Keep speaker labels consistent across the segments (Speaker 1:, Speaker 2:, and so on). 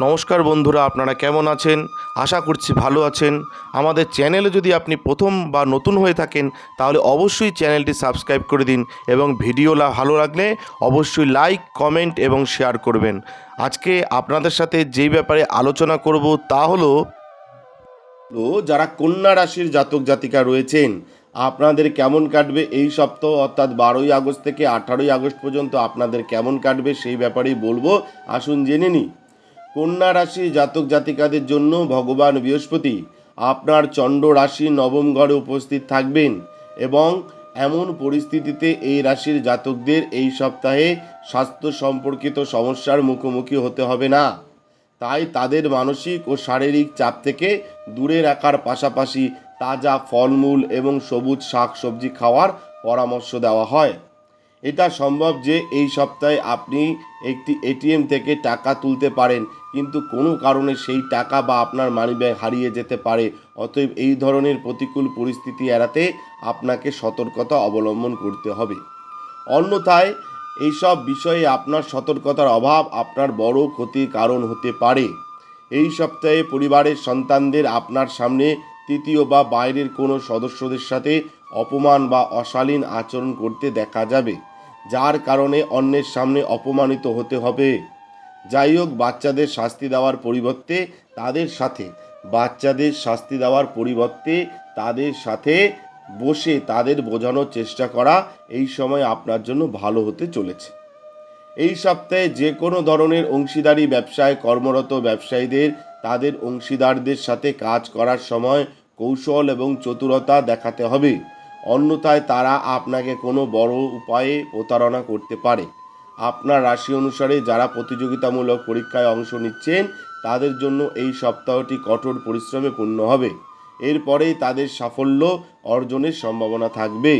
Speaker 1: নমস্কার বন্ধুরা, আপনারা কেমন আছেন? আশা করছি ভালো আছেন। আমাদের চ্যানেলে যদি আপনি প্রথম বা নতুন হয়ে থাকেন, তাহলে অবশ্যই চ্যানেলটি সাবস্ক্রাইব করে দিন এবং ভিডিওলা ভালো লাগলে অবশ্যই লাইক, কমেন্ট এবং শেয়ার করবেন। আজকে আপনাদের সাথে যেই ব্যাপারে আলোচনা করব তা হলো যারা কন্যা রাশির জাতক জাতিকা রয়েছেন, আপনাদের কেমন কাটবে এই সপ্তাহ, অর্থাৎ বারোই আগস্ট থেকে আঠারোই আগস্ট পর্যন্ত আপনাদের কেমন কাটবে সেই ব্যাপারেই বলব। আসুন জেনে নিই। কন্যা রাশি জাতক জাতিকাদের জন্য ভগবান বৃহস্পতি আপনার চন্ড রাশি নবম ঘরে উপস্থিত থাকবেন এবং এমন পরিস্থিতিতে এই রাশির জাতকদের এই সপ্তাহে স্বাস্থ্য সম্পর্কিত সমস্যার মুখোমুখি হতে হবে না। তাই তাদের মানসিক ও শারীরিক চাপ থেকে দূরে রাখার পাশাপাশি তাজা ফলমূল এবং সবুজ শাক সবজি খাওয়ার পরামর্শ দেওয়া হয়। এটা সম্ভব যে এই সপ্তাহে আপনি একটি এটিএম থেকে টাকা তুলতে পারেন কিন্তু কোনো কারণে সেই টাকা বা আপনার মানিব্যাগ হারিয়ে যেতে পারে। অতএব এই ধরনের প্রতিকূল পরিস্থিতি এড়াতে আপনাকে সতর্কতা অবলম্বন করতে হবে। অন্যথায় এইসব বিষয়ে আপনার সতর্কতার অভাব আপনার বড় ক্ষতির কারণ হতে পারে। এই সপ্তাহে পরিবারের সন্তানদের আপনার সামনে তৃতীয় বা বাইরের কোনো সদস্যদের সাথে অপমান বা অশালীন আচরণ করতে দেখা যাবে, যার কারণে অন্যের সামনে অপমানিত হতে হবে। যাই হোক, বাচ্চাদের শাস্তি দেওয়ার পরিবর্তে তাদের সাথে, বাচ্চাদের শাস্তি দেওয়ার পরিবর্তে তাদের সাথে বসে তাদের বোঝানোর চেষ্টা করা এই সময় আপনার জন্য ভালো হতে চলেছে। এই সপ্তাহে যে কোনো ধরনের অংশীদারি ব্যবসায় কর্মরত ব্যবসায়ীদের, তাদের অংশীদারদের সাথে কাজ করার সময় কৌশল এবং চতুরতা দেখাতে হবে। অন্যথায় তারা আপনাকে কোনো বড় উপায়ে প্রতারণা করতে পারে। আপনার রাশি অনুসারে যারা প্রতিযোগিতামূলক পরীক্ষায় অংশ নিচ্ছেন, তাদের জন্য এই সপ্তাহটি কঠোর পরিশ্রমে পূর্ণ হবে। এরপরেই তাদের সাফল্য অর্জনের সম্ভাবনা থাকবে।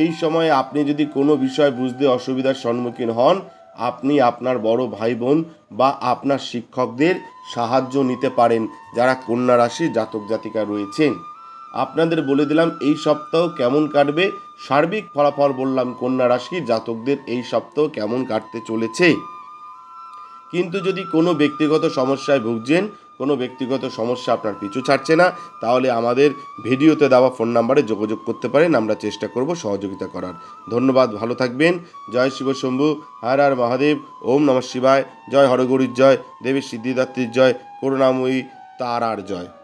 Speaker 1: এই সময় আপনি যদি কোনো বিষয় বুঝতে অসুবিধার সম্মুখীন হন, আপনি আপনার বড় ভাই বোন বা আপনার শিক্ষকদের সাহায্য নিতে পারেন, যারা কন্যা রাশি জাতক জাতিকা রয়েছেন। আপনাদের বলে দিলাম, এই সপ্তাহ কেমন কাটবে? সার্বিক ফলাফল বললাম কন্যা রাশি জাতকদের, এই সপ্তাহ কেমন কাটতে চলেছে? কিন্তু যদি কোনো ব্যক্তিগত সমস্যায় ভুগছেন, কোনো ব্যক্তিগত সমস্যা আপনার পিছু ছাড়ছে না, তাহলে আমাদের ভিডিওতে দেওয়া ফোন নাম্বারে যোগাযোগ করতে পারেন, আমরা চেষ্টা করব সহযোগিতা করার। ধন্যবাদ, ভালো থাকবেন। জয় শিব শম্ভু, হর আর মহাদেব, ওম নমঃ শিবায়। জয় হরগৌরীর জয় দেবী সিদ্ধিদাত্রীর জয়, করুণাময়ী তারার জয়।